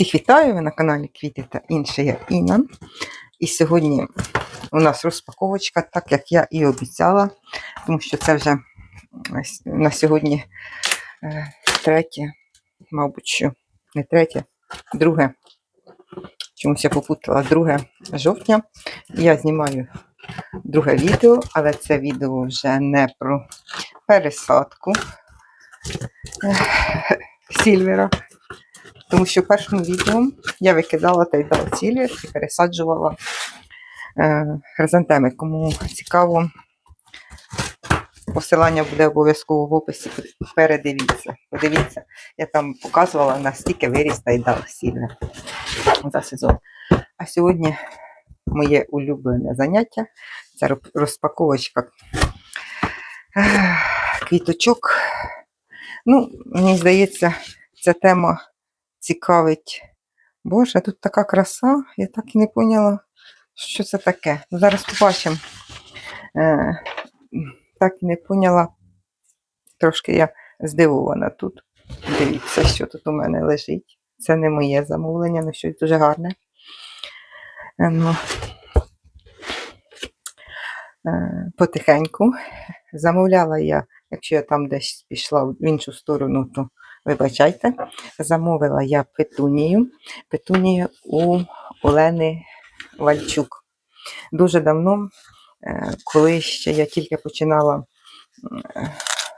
Всіх вітаю! Ви на каналі Квіти та інше я Інна. І сьогодні у нас розпаковочка, так як я і обіцяла, тому що це вже на сьогодні е, третє, мабуть, що не третє, друге. Чомусь я попутала 2 жовтня. Я знімаю друге відео, але це відео вже не про пересадку е, сільвера. Тому що в першому відео я викидала та й дала цілі і пересаджувала е, хризантеми. Кому цікаво, посилання буде обов'язково в описі. Передивіться. Подивіться, я там показувала, наскільки виріс та й дав сільвер за сезон. А сьогодні моє улюблене заняття це розпаковочка е, квіточок. Ну, мені здається, ця тема цікавить. Боже, тут така краса, я так і не поняла, що це таке. Ну, зараз побачимо. Е, так і не поняла. Трошки я здивована тут. Дивіться, що тут у мене лежить. Це не моє замовлення, але щось дуже гарне. Е, ну, е, потихеньку. Замовляла я, якщо я там десь пішла в іншу сторону, то вибачайте. Замовила я петунію. Петунію у Олени Вальчук. Дуже давно, е, коли ще я тільки починала е,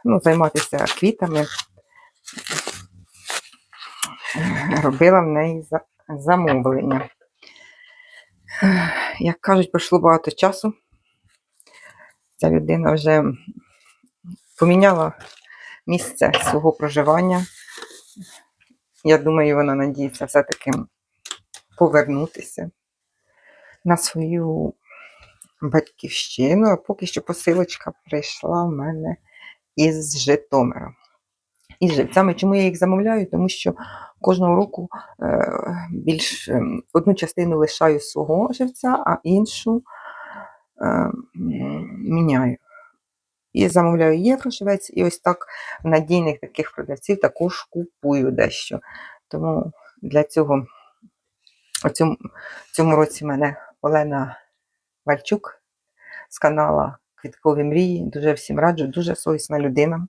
ну, займатися квітами, робила в неї замовлення. Як кажуть, пройшло багато часу. Ця людина вже поміняла місце свого проживання. Я думаю, вона надіється все-таки повернутися на свою батьківщину. А поки що посилочка прийшла в мене із Житомира. Із живцями. Чому я їх замовляю? Тому що кожного року е, більш ем, одну частину лишаю свого живця, а іншу е, міняю. І замовляю єврошивець, і ось так надійних таких продавців також купую дещо. Тому для цього у цьому, цьому році мене Олена Вальчук з канала Квіткові мрії. Дуже всім раджу, дуже совісна людина.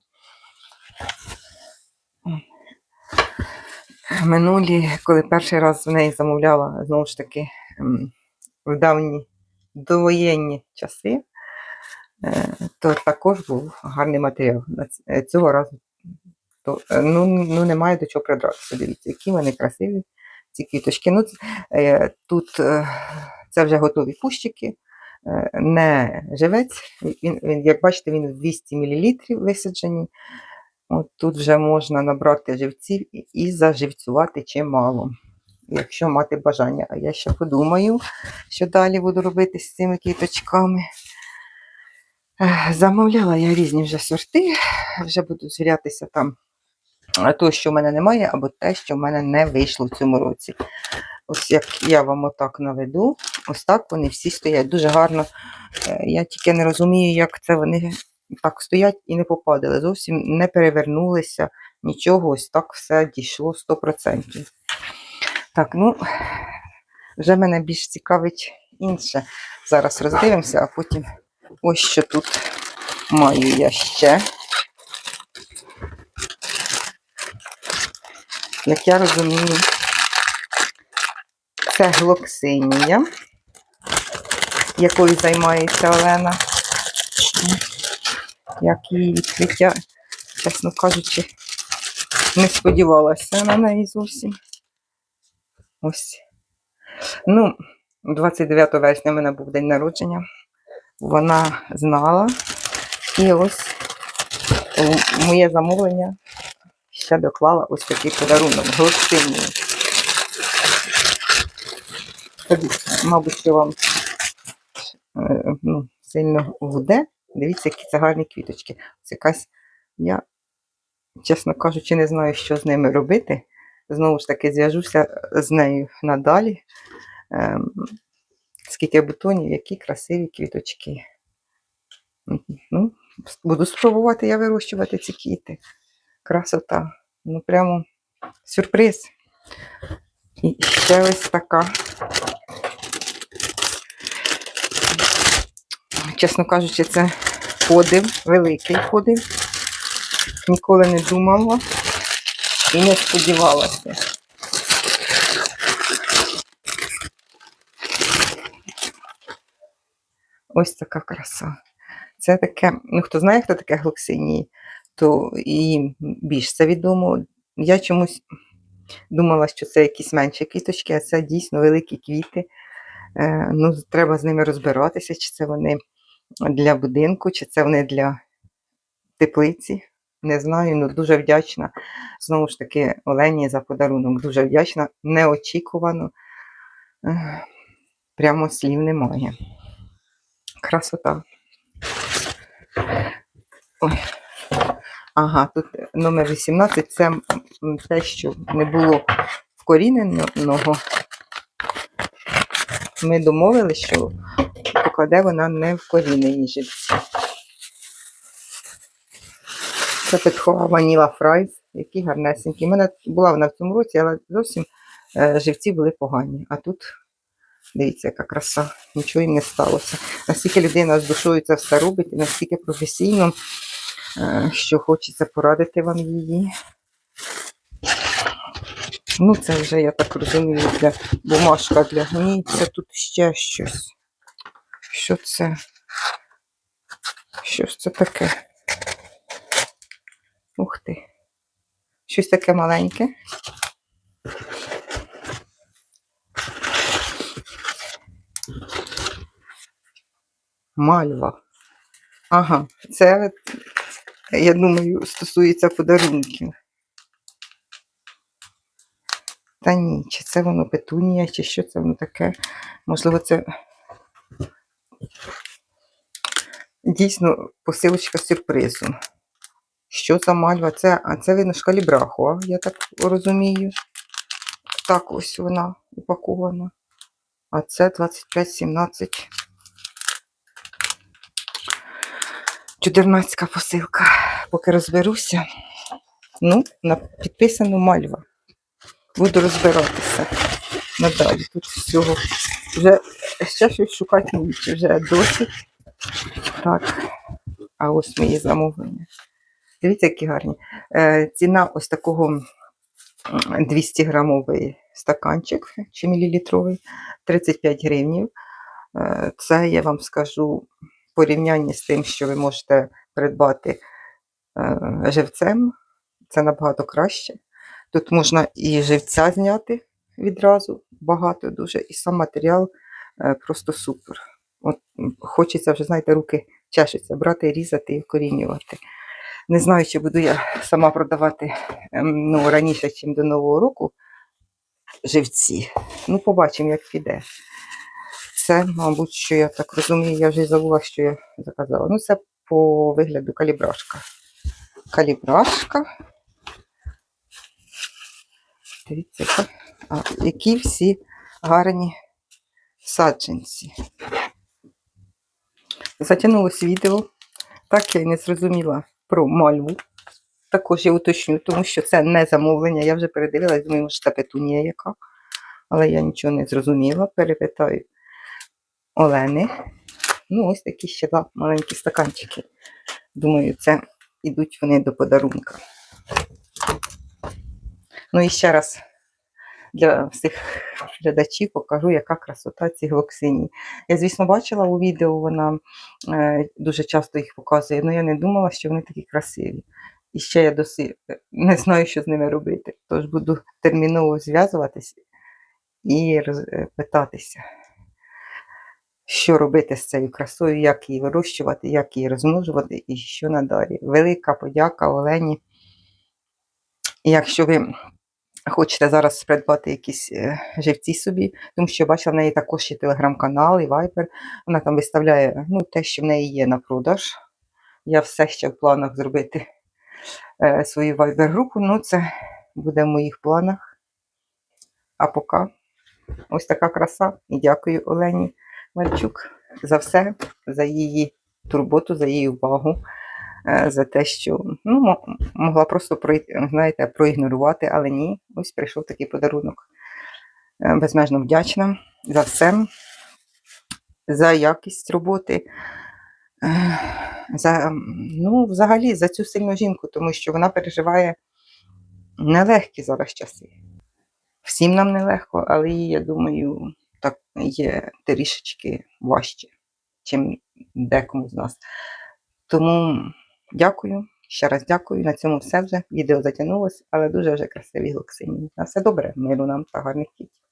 Минулі, коли перший раз в неї замовляла, знову ж таки, ем, в давні довоєнні часи, то також був гарний матеріал. Е, Цього разу то, е, ну, ну, немає до чого придратися. Дивіться, які вони красиві, ці квіточки. Ну, е, тут е, це вже готові кущики, е, не живець. Він, він, як бачите, він 200 мл висаджені. От тут вже можна набрати живців і заживцювати чимало, якщо мати бажання. А я ще подумаю, що далі буду робити з цими квіточками. Замовляла я різні вже сорти, вже буду звірятися там то, що в мене немає, або те, що в мене не вийшло в цьому році. Ось як я вам отак наведу, ось так вони всі стоять дуже гарно. Е, Я тільки не розумію, як це вони так стоять і не попадали. Зовсім не перевернулися, нічого, ось так все дійшло 100%. Так, ну, вже мене більш цікавить інше. Зараз роздивимося, а потім ось що тут маю я ще. Як я розумію, це глоксинія, якою займається Олена. Як її відкриття, чесно кажучи, не сподівалася на неї зовсім. Ось. Ну, 29 вересня в мене був день народження. Вона знала. І ось моє замовлення ще доклала ось такий подарунок глибсинний. Мабуть, що вам е, ну, сильно гуде. Дивіться, які це гарні квіточки. Ось якась я, чесно кажучи, не знаю, що з ними робити. Знову ж таки, зв'яжуся з нею надалі. Скільки бутонів, які красиві квіточки. Ну, буду спробувати я вирощувати ці квіти. Красота. Ну, прямо сюрприз. І ще ось така. Чесно кажучи, це подив, великий подив. Ніколи не думала і не сподівалася. Ось така краса. Це таке, ну хто знає, хто таке глоксинії, то їм більш це відомо. Я чомусь думала, що це якісь менші квіточки, а це дійсно великі квіти. Е, ну, треба з ними розбиратися, чи це вони для будинку, чи це вони для теплиці. Не знаю, ну дуже вдячна. Знову ж таки, Олені за подарунок. Дуже вдячна, неочікувано. Прямо слів немає. Красота. Ой. Ага, тут номер 18 це те, що не було вкоріненого. Ми домовилися, що покладе вона не вкорінені живці. Це петхова ваніла фрайз, які гарнесенькі. У мене була вона в цьому році, але зовсім е, живці були погані. А тут, дивіться, яка краса, нічого їм не сталося. Наскільки людина з душою це все робить, і настільки професійно, е, що хочеться порадити вам її. Ну, це вже, я так розумію, для бумажка для гній. Це тут ще щось. Що це? Що ж це таке? Ух ти. Щось таке маленьке. Мальва. Ага, це, я думаю, стосується подарунків. Та ні, чи це воно петунія, чи що це воно таке? Можливо, це дійсно посилочка з сюрпризом. Що за мальва? Це, а це видно ж калібрахуа, я так розумію. Так ось вона упакована. А це 25-17. 14 посилка. Поки розберуся. Ну, на підписано мальва. Буду розбиратися надалі. Тут всього вже ще щось шукати вічі, вже досить. Так, а ось мої замовлення. Дивіться, які гарні. Е, ціна ось такого 200 грамовий стаканчик чи мілілітровий 35 гривнів. Е, це я вам скажу порівнянні з тим, що ви можете придбати е, живцем. Це набагато краще. Тут можна і живця зняти відразу, багато дуже, і сам матеріал е, просто супер. От хочеться вже, знаєте, руки чешуться, брати, різати і вкорінювати. Не знаю, чи буду я сама продавати ем, ну, раніше, ніж до Нового року живці. Ну, побачимо, як піде. Це, мабуть, що я так розумію, я вже забула, що я заказала. Ну, це по вигляду калібрашка. Калібрашка. Дивіться, а, які всі гарні саджанці. Затягнулось відео. Так я й не зрозуміла про мальву. Також я уточню, тому що це не замовлення. Я вже передивилась, думаю, може, та петунія яка. Але я нічого не зрозуміла. Перепитаю Олени. Ну, ось такі ще два маленькі стаканчики. Думаю, це ідуть вони до подарунка. Ну і ще раз для всіх глядачів покажу, яка красота цих глоксиній. Я, звісно, бачила у відео, вона е, дуже часто їх показує, але я не думала, що вони такі красиві. І ще я досі не знаю, що з ними робити. Тож буду терміново зв'язуватися і е, питатися, що робити з цією красою, як її вирощувати, як її розмножувати і що надалі. Велика подяка Олені. І якщо ви хочете зараз придбати якісь е, живці собі, тому що я бачила в неї також є телеграм-канал і вайбер. Вона там виставляє ну, те, що в неї є на продаж. Я все ще в планах зробити е, свою вайбер-групу, ну це буде в моїх планах. А поки ось така краса. І дякую Олені Мальчук за все, за її турботу, за її увагу, е, за те, що ну, могла просто знаєте, проігнорувати, але ні, ось прийшов такий подарунок. е, безмежно вдячна за все, за якість роботи, е, за, ну, взагалі за цю сильну жінку, тому що вона переживає нелегкі зараз часи. Всім нам нелегко, але їй, я думаю, є трішечки важче, чим декому з нас. Тому дякую, ще раз дякую. На цьому все вже. Відео затягнулося, але дуже вже красиві глоксині. На все добре, миру нам та гарних кіть.